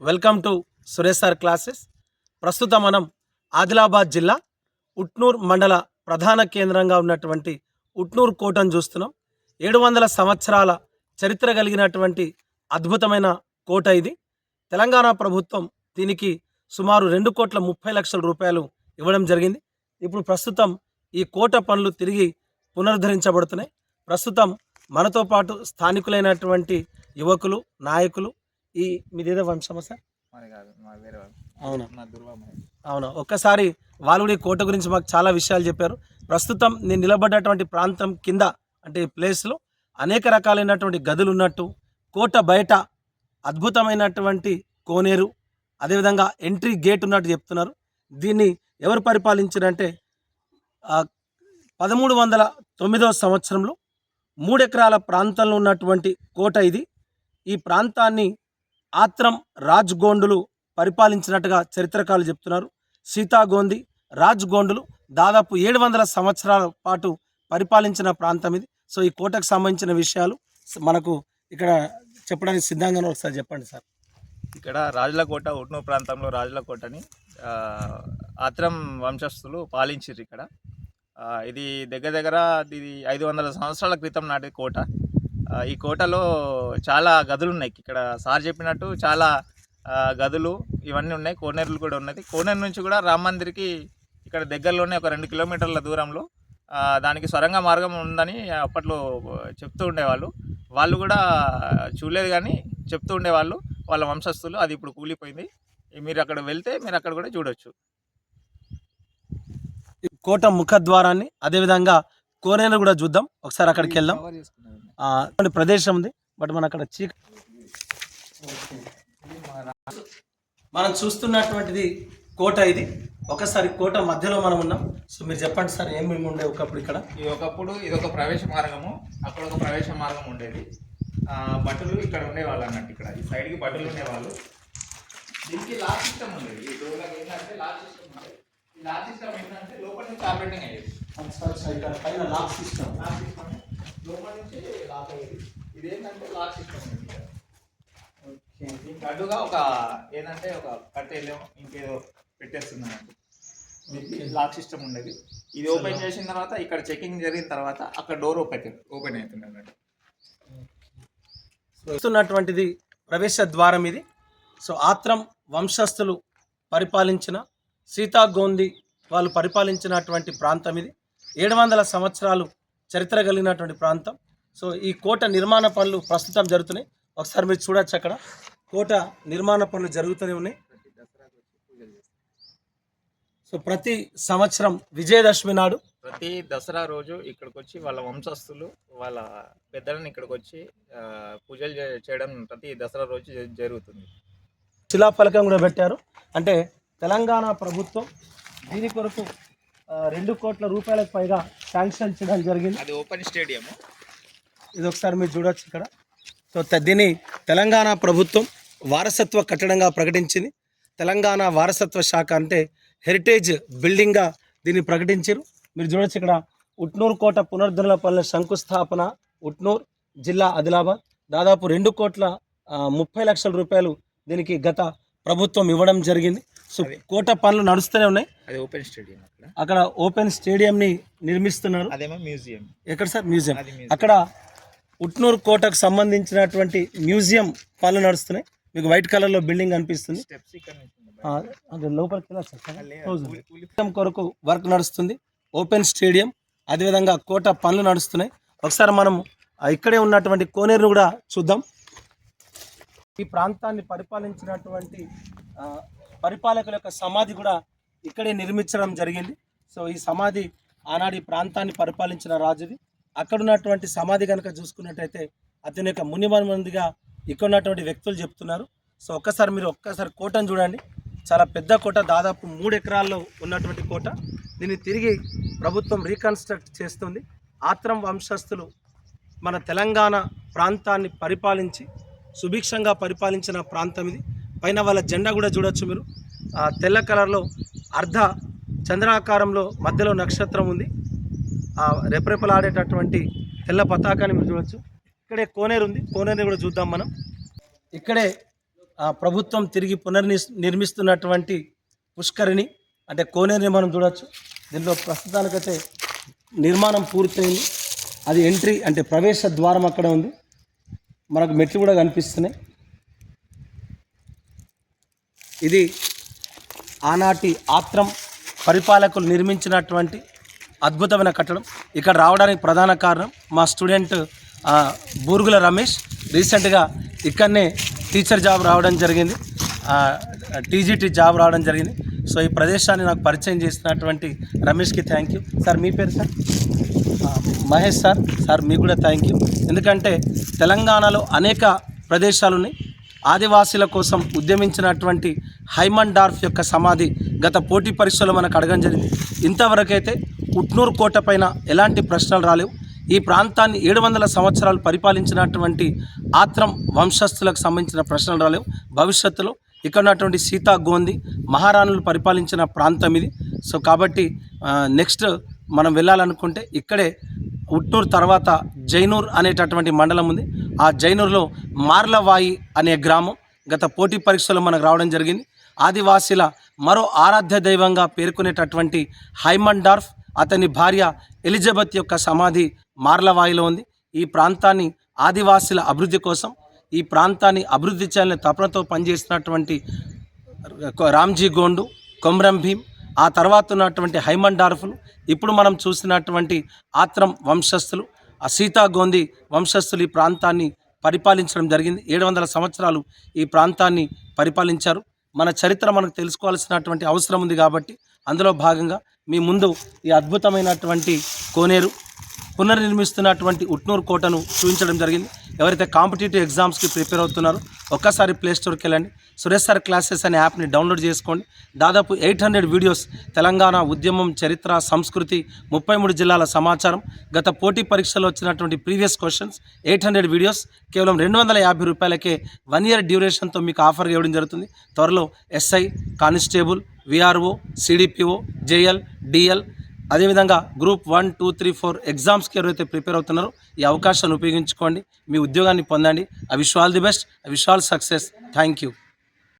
Welcome to Suresh sir classes. ప్రస్తుతం మనం ఆదిలాబాద్ జిల్లా ఉట్నూర్ మండల ప్రధాన కేంద్రంగా ఉన్నటువంటి ఉట్నూర్ కోటను చూస్తున్నాం. ఏడు వందల సంవత్సరాల చరిత్ర కలిగినటువంటి అద్భుతమైన కోట ఇది. తెలంగాణ ప్రభుత్వం దీనికి సుమారు రెండు కోట్ల ముప్పై లక్షల రూపాయలు ఇవ్వడం జరిగింది. ఇప్పుడు ప్రస్తుతం ఈ కోట పనులు తిరిగి పునరుద్ధరించబడుతున్నాయి. ప్రస్తుతం మనతో పాటు స్థానికులైనటువంటి యువకులు నాయకులు ఈ మీదేదో వంశమా సార్ అవునా? అవును? ఒక్కసారి వాళ్ళు కోట గురించి మాకు చాలా విషయాలు చెప్పారు. ప్రస్తుతం నేను నిలబడ్డటువంటి ప్రాంతం కింద అంటే ఈ ప్లేస్లో అనేక రకాలైనటువంటి గదులు ఉన్నట్టు కోట బయట అద్భుతమైనటువంటి కోనేరు అదేవిధంగా ఎంట్రీ గేట్ ఉన్నట్టు చెప్తున్నారు. దీన్ని ఎవరు పరిపాలించారంటే పదమూడు వందల తొమ్మిదవ సంవత్సరంలో మూడెకరాల ప్రాంతంలో ఉన్నటువంటి కోట ఇది. ఈ ప్రాంతాన్ని ఆత్రం రాజ్ గోండులు పరిపాలించినట్టుగా చరిత్రకారులు చెప్తున్నారు. సీతాగోంది రాజ్ గోండులు దాదాపు ఏడు వందల సంవత్సరాల పాటు పరిపాలించిన ప్రాంతం ఇది. సో ఈ కోటకు సంబంధించిన విషయాలు మనకు ఇక్కడ చెప్పడానికి సిద్ధంగా ఒకసారి చెప్పండి సార్. ఇక్కడ రాజులకోట ఉట్నూరు ప్రాంతంలో రాజులకోటని ఆత్రం వంశస్థులు పాలించారు ఇక్కడ. ఇది దగ్గర దగ్గర ఇది ఐదు వందల సంవత్సరాల క్రితం నాటి కోట. ఈ కోటలో చాలా గదులు ఉన్నాయి ఇక్కడ సార్ చెప్పినట్టు చాలా గదులు ఇవన్నీ ఉన్నాయి. కోనేరులు కూడా ఉన్నది. కోనేరు నుంచి కూడా రామ మందిర్కి ఇక్కడ దగ్గరలోనే ఒక రెండు కిలోమీటర్ల దూరంలో దానికి సొరంగ మార్గం ఉందని అప్పట్లో చెప్తూ ఉండేవాళ్ళు. వాళ్ళు కూడా చూడలేదు కానీ చెప్తూ ఉండేవాళ్ళు. వాళ్ళ వంశస్థులు. అది ఇప్పుడు కూలిపోయింది. మీరు అక్కడ వెళ్తే మీరు అక్కడ కూడా చూడొచ్చు. ఈ కోట ముఖద్వారాన్ని అదేవిధంగా కోనేరు కూడా చూద్దాం. ఒకసారి అక్కడికి వెళ్దాం. ప్రదేశం ఉంది బట్ మన అక్కడ చీక మనం చూస్తున్నటువంటిది కోట ఇది. ఒకసారి కోట మధ్యలో మనం ఉన్నాం. సో మీరు చెప్పండి సార్ ఏమేమి ఉండే ఒకప్పుడు ఇక్కడ? ఇది ఒకప్పుడు ఇది ఒక ప్రవేశ మార్గము అక్కడ ఒక ప్రవేశ మార్గం ఉండేది. ఆ, భటులు ఇక్కడ ఉండేవాళ్ళు అన్నట్టు ఇక్కడ. ఈ సైడ్కి భటులు ఉండేవాళ్ళు. దీనికి లాక్ సిస్టమ్ ఉండేది. ఈ డోర్లకు ఏంటంటే లాక్ సిస్టమ్ ఉండేది. ఈ లాక్ సిస్టమ్ ఏంటంటే లోపల నుంచి ఆపరేటింగ్ అయ్యేది. ఇక్కడ పైన లాక్ సిస్టమ్. లాక్ సిస్టమ్ లోపల నుంచి లాక్ అయ్యేది. లాక్ సిస్టమ్ ఇక్కడ. దీనికి అడ్డుగా ఒక ఏంటంటే ఒక కట్టెలో ఇంకేదో పెట్టేస్తున్నాను. లాక్ సిస్టమ్ ఉండేది. ఇది ఓపెన్ చేసిన తర్వాత ఇక్కడ చెకింగ్ జరిగిన తర్వాత అక్కడ డోర్ ఓపెన్ ఓపెన్ అవుతుంది అన్నట్టు. చూస్తున్నటువంటిది ప్రవేశ ద్వారం ఇది. సో ఆత్రం వంశస్థులు పరిపాలించిన సీతాగోంది వాళ్ళు పరిపాలించినటువంటి ప్రాంతం ఇది. ఏడు వందల సంవత్సరాలు చరిత్ర కలిగినటువంటి ప్రాంతం. సో ఈ కోట నిర్మాణ పనులు ప్రస్తుతం జరుగుతున్నాయి. ఒకసారి మీరు చూడొచ్చు అక్కడ. కోట నిర్మాణ పనులు జరుగుతూనే ఉన్నాయి. సో ప్రతి సంవత్సరం విజయదశమి నాడు ప్రతి దసరా రోజు ఇక్కడికి వచ్చి వాళ్ళ వంశస్థులు వాళ్ళ పెద్దలను ఇక్కడికి వచ్చి పూజలు చే- చేయడం ప్రతి దసరా రోజు జరుగుతుంది. శిలాఫలకం కూడా పెట్టారు. అంటే తెలంగాణ ప్రభుత్వం దీని కొరకు రెండు కోట్ల రూపాయలకు పైగా శాంక్షన్ చేయడం జరిగింది. అది ఓపెన్ స్టేడియం ఇది ఒకసారి మీరు చూడొచ్చు ఇక్కడ. సో దీన్ని తెలంగాణ ప్రభుత్వం వారసత్వ కట్టడంగా ప్రకటించింది. తెలంగాణ వారసత్వ శాఖ అంటే హెరిటేజ్ బిల్డింగ్గా దీన్ని ప్రకటించారు. మీరు చూడొచ్చు ఇక్కడ ఉట్నూరు కోట పునరుద్ధరణ పనుల శంకుస్థాపన ఉట్నూర్ జిల్లా ఆదిలాబాద్. దాదాపు రెండు కోట్ల ముప్పై లక్షల రూపాయలు దీనికి గత ప్రభుత్వం ఇవ్వడం జరిగింది. సో కోట పనులు నడుస్తూనే ఉన్నాయి. అది ఓపెన్ స్టేడియం అక్కడ. అక్కడ ఓపెన్ స్టేడియంని నిర్మిస్తున్నారు. అదేమో మ్యూజియం. ఎక్కడ సార్? మ్యూజియం. అక్కడ ఉట్నూరు కోటకు సంబంధించినటువంటి మ్యూజియం పనులు నడుస్తున్నాయి. మీకు వైట్ కలర్లో బిల్డింగ్ కనిపిస్తుంది స్టెప్స్ ఇక్కడ నుంచి ఉన్నాయి. ఆ, అది లోపలికి వెళ్ళొచ్చు సార్. లేదు, Close ఉంది. కూలి- కూలి- స్టేడియం కొరకు వర్క్ నడుస్తుంది. ఓపెన్ స్టేడియం అదేవిధంగా కోట పనులు నడుస్తున్నాయి. ఒకసారి మనం ఇక్కడే ఉన్నటువంటి కోనేరును కూడా చూద్దాం. ఈ ప్రాంతాన్ని పరిపాలించినటువంటి పరిపాలకుల యొక్క సమాధి కూడా ఇక్కడే నిర్మించడం జరిగింది. సో ఈ సమాధి ఆనాడు ఈ ప్రాంతాన్ని పరిపాలించిన రాజుది. అక్కడ ఉన్నటువంటి సమాధి కనుక చూసుకున్నట్టయితే అతని యొక్క మునిమనుమందిగా ఇక్కడ ఉన్నటువంటి వ్యక్తులు చెప్తున్నారు. సో ఒక్కసారి మీరు ఒక్కసారి కోటను చూడండి. చాలా పెద్ద కోట దాదాపు మూడు ఎకరాల్లో ఉన్నటువంటి కోట. దీన్ని తిరిగి ప్రభుత్వం రీకన్స్ట్రక్ట్ చేస్తుంది. ఆత్రం వంశస్థులు మన తెలంగాణ ప్రాంతాన్ని పరిపాలించి సుభిక్షంగా పరిపాలించిన ప్రాంతం ఇది. పైన వాళ్ళ జెండా కూడా చూడొచ్చు మీరు. ఆ, తెల్ల కలర్లో అర్ధ చంద్రాకారంలో మధ్యలో నక్షత్రం ఉంది. ఆ రెపరెపలాడేటటువంటి తెల్ల పతాకాన్ని మీరు చూడొచ్చు. ఇక్కడే కోనేరు ఉంది. కోనేరుని కూడా చూద్దాం మనం. ఇక్కడే ప్రభుత్వం తిరిగి పునర్ని నిర్మిస్తున్నటువంటి పుష్కరిణి అంటే కోనేరుని మనం చూడొచ్చు. దీనిలో ప్రస్తుతానికైతే నిర్మాణం పూర్తయింది. అది ఎంట్రీ అంటే ప్రవేశ ద్వారం అక్కడ ఉంది. మనకు మెట్లు కూడా కనిపిస్తున్నాయి. ఇది ఆనాటి ఆత్రం పరిపాలకులు నిర్మించినటువంటి అద్భుతమైన కట్టడం. ఇక్కడ రావడానికి ప్రధాన కారణం మా స్టూడెంట్ బూరుగుల రమేష్ రీసెంట్గా ఇక్కడనే టీచర్ జాబ్ రావడం జరిగింది. టీజీటీ జాబ్ రావడం జరిగింది. సో ఈ ప్రదేశాన్ని నాకు పరిచయం చేసినటువంటి రమేష్కి థ్యాంక్ యూ సార్ మీ పేరు సార్? మహేష్ సార్. సార్ మీకు కూడా థ్యాంక్ యూ ఎందుకంటే తెలంగాణలో అనేక ప్రదేశాలు ఉన్నాయి ఆదివాసీల కోసం ఉద్యమించినటువంటి హైమన్ డార్ఫ్ యొక్క సమాధి గత పోటీ పరీక్షలో మనకు అడగడం జరిగింది. ఇంతవరకైతే ఉట్నూరు కోట పైన ఎలాంటి ప్రశ్నలు రాలేవు. ఈ ప్రాంతాన్ని ఏడు వందల సంవత్సరాలు పరిపాలించినటువంటి ఆత్రం వంశస్థులకు సంబంధించిన ప్రశ్నలు రాలేవు. భవిష్యత్తులో ఇక్కడ ఉన్నటువంటి సీతా గోంది మహారాణులు పరిపాలించిన ప్రాంతం ఇది. సో కాబట్టి నెక్స్ట్ మనం వెళ్ళాలనుకుంటే ఇక్కడే ఉట్టూరు తర్వాత జైనూర్ అనేటటువంటి మండలం ఉంది. ఆ జైనూర్లో మార్లవాయి అనే గ్రామం గత పోటీ పరీక్షలో మనకు రావడం జరిగింది. ఆదివాసీల మరో ఆరాధ్య దైవంగా పేర్కొనేటటువంటి హైమన్ డార్ఫ్ అతని భార్య ఎలిజబెత్ యొక్క సమాధి మార్లవాయిలో ఉంది. ఈ ప్రాంతాన్ని ఆదివాసీల అభివృద్ధి కోసం ఈ ప్రాంతాన్ని అభివృద్ధి చేయాలని తపనతో పనిచేసినటువంటి రామ్జీ గోండు కొమ్రం భీమ్ ఆ తర్వాత ఉన్నటువంటి హైమన్ ఇప్పుడు మనం చూసినటువంటి ఆత్రం వంశస్థులు ఆ సీతాగోంది వంశస్థులు ఈ ప్రాంతాన్ని పరిపాలించడం జరిగింది. ఏడు వందల సంవత్సరాలు ఈ ప్రాంతాన్ని పరిపాలించారు. మన చరిత్ర మనకు తెలుసుకోవాల్సినటువంటి అవసరం ఉంది కాబట్టి అందులో భాగంగా మీ ముందు ఈ అద్భుతమైనటువంటి కోనేరు పునర్నిర్మిస్తున్నటువంటి ఉట్నూరు కోటను చూపించడం జరిగింది. ఎవరైతే కాంపిటేటివ్ ఎగ్జామ్స్కి ప్రిపేర్ అవుతున్నారో ఒక్కసారి ప్లే స్టోర్కి వెళ్ళండి. సురేష్ సార్ క్లాసెస్ అనే యాప్ని డౌన్లోడ్ చేసుకోండి. దాదాపు ఎయిట్ హండ్రెడ్ వీడియోస్ తెలంగాణ ఉద్యమం చరిత్ర సంస్కృతి ముప్పై మూడు జిల్లాల సమాచారం గత పోటీ పరీక్షలో వచ్చినటువంటి previous questions eight hundred videos కేవలం రెండు వందల యాభై రూపాయలకే వన్ ఇయర్ డ్యూరేషన్తో మీకు ఆఫర్ ఇవ్వడం జరుగుతుంది. త్వరలో SI constable VRO CDPO JL DL అదేవిధంగా group one two three four ఎగ్జామ్స్కి ఎవరైతే ప్రిపేర్ అవుతున్నారో ఈ అవకాశాన్ని ఉపయోగించుకోండి. మీ ఉద్యోగాన్ని పొందండి. I wish all the best. I wish all success. Thank you.